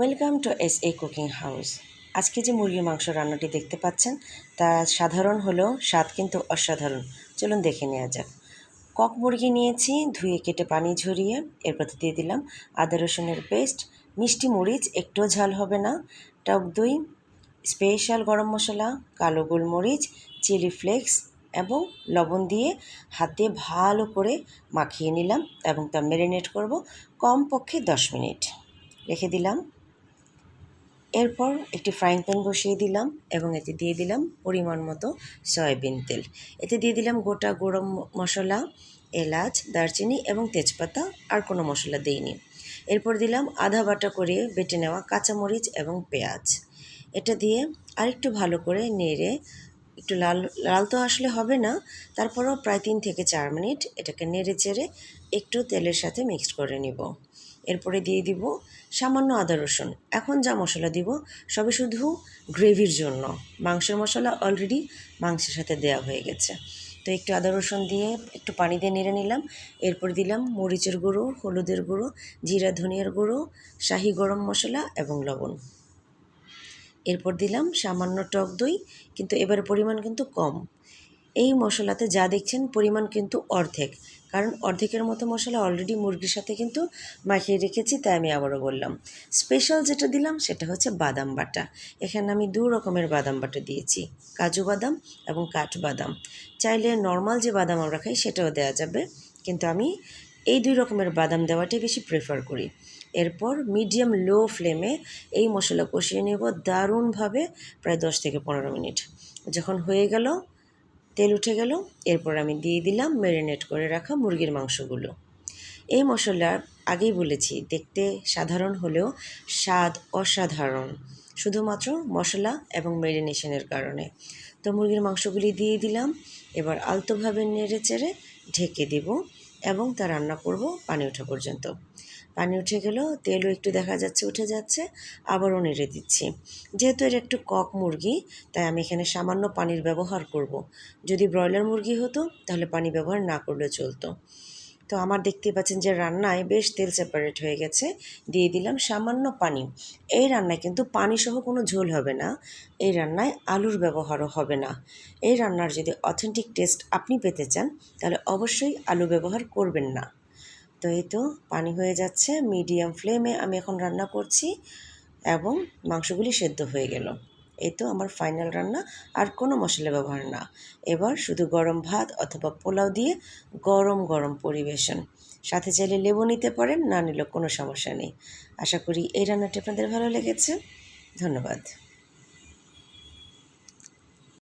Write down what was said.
Welcome to S A cooking house. আজকে যে মুরগির মাংস রান্নাটি দেখতে পাচ্ছেন, তা সাধারণ হলেও স্বাদ কিন্তু অসাধারণ। চলুন দেখে নেওয়া যাক। কক মুরগি নিয়েছি, ধুয়ে কেটে পানি ঝরিয়ে, এরপর দিয়ে দিলাম আদা রসুনের পেস্ট, মিষ্টি মরিচ, একটুও ঝাল হবে না। টক দই, স্পেশাল গরম মশলা, কালো গোলমরিচ, চিলি ফ্লেক্স এবং লবণ দিয়ে হাতে ভালো করে মাখিয়ে নিলাম এবং তা ম্যারিনেট করব কমপক্ষে দশ মিনিট। রেখে দিলাম। এরপর একটি ফ্রাইং প্যান বসিয়ে দিলাম এবং এতে দিয়ে দিলাম পরিমাণ মতো সয়াবিন তেল। এতে দিয়ে দিলাম গোটা গরম মশলা, এলাচ, দারচিনি এবং তেজপাতা, আর কোনো মশলা দিইনি। এরপর দিলাম আধা বাটা করে বেটে নেওয়া কাঁচামরিচ এবং পেঁয়াজ। এটা দিয়ে আরেকটু ভালো করে নেড়ে একটু লাল লাল তো আসলে হবে না, তারপরও প্রায় তিন থেকে চার মিনিট এটাকে নেড়ে চেড়ে একটু তেলের সাথে মিক্সড করে নিব। এরপরে দিয়ে দিব সামান্য আদা রসুন। এখন যা মশলা দিব সবে শুধু গ্রেভির জন্য। মাংসের মশলা অলরেডি মাংসের সাথে দেওয়া হয়ে গেছে। তো একটু আদা রসুন দিয়ে একটু পানি দিয়ে নেড়ে নিলাম। এরপর দিলাম মরিচের গুঁড়ো, হলুদের গুঁড়ো, জিরা, ধনিয়ার গুঁড়ো, শাহি গরম মশলা এবং লবণ। এরপর দিলাম সামান্য টক দই, কিন্তু এবার পরিমাণ কিন্তু কম। এই মশলাতে যা দেখছেন পরিমাণ কিন্তু অর্ধেক। কারণ অর্ধেকের মতো মশলা অলরেডি মুরগির সাথে কিন্তু মাখিয়ে রেখেছি, তাই আমি আবারও বললাম। স্পেশাল যেটা দিলাম সেটা হচ্ছে বাদাম বাটা। এখানে আমি দু রকমের বাদাম বাটা দিয়েছি। কাজু বাদাম এবং কাঠ বাদাম। চাইলে নর্মাল যে বাদাম আমরা খাই সেটাও দেওয়া যাবে। কিন্তু আমি এই দুই রকমের বাদাম দেওয়াটাই বেশি প্রেফার করি। এরপর মিডিয়াম লো ফ্লেমে এই মশলা কষিয়ে নেব দারুণভাবে প্রায় দশ থেকে পনেরো মিনিট। যখন হয়ে গেল তেল উঠে গেল। এরপর আমি দিয়ে দিলাম ম্যারিনেট করে রাখা মুরগির মাংসগুলো। এই মশলা আগেই বলেছি, দেখতে সাধারণ হলেও স্বাদ অসাধারণ, শুধুমাত্র মশলা এবং ম্যারিনেশনের কারণে। তো মুরগির মাংসগুলি দিয়ে দিলাম, এবার আলতোভাবে নেড়ে চেড়ে ঢেকে দেব এবং তা রান্না করব পানি ওঠা পর্যন্ত। পানি উঠে গেল, তেলও একটু দেখা যাচ্ছে, উঠে যাচ্ছে, আবারও নেড়ে দিচ্ছি। যেহেতু এটা একটু কক মুরগি, তাই আমি এখানে সামান্য পানির ব্যবহার করব। যদি ব্রয়লার মুরগি হতো, তাহলে পানি ব্যবহার না করলে চলতো। তো আমার দেখতে পাচ্ছেন যে রান্নায় বেশ তেল সেপারেট হয়ে গেছে, দিয়ে দিলাম সামান্য পানি। এই রান্নায় কিন্তু পানি সহ কোনো ঝোল হবে না, এই রান্নায় আলুর ব্যবহারও হবে না। এই রান্নার যদি অথেন্টিক টেস্ট আপনি পেতে চান, তাহলে অবশ্যই আলু ব্যবহার করবেন না। তো এই তো পানি হয়ে যাচ্ছে মিডিয়াম ফ্লেমে আমি এখন রান্না করছি এবং মাংসগুলি সেদ্ধ হয়ে গেল। এই তো আমার ফাইনাল রান্না, আর কোনো মশলা ব্যবহার না। এবার শুধু গরম ভাত অথবা পোলাও দিয়ে গরম গরম পরিবেশন। সাথে চাইলে লেবু নিতে পারেন, না নিলেও কোনো সমস্যা নেই। আশা করি এই রান্নাটি আপনাদের ভালো লেগেছে। ধন্যবাদ।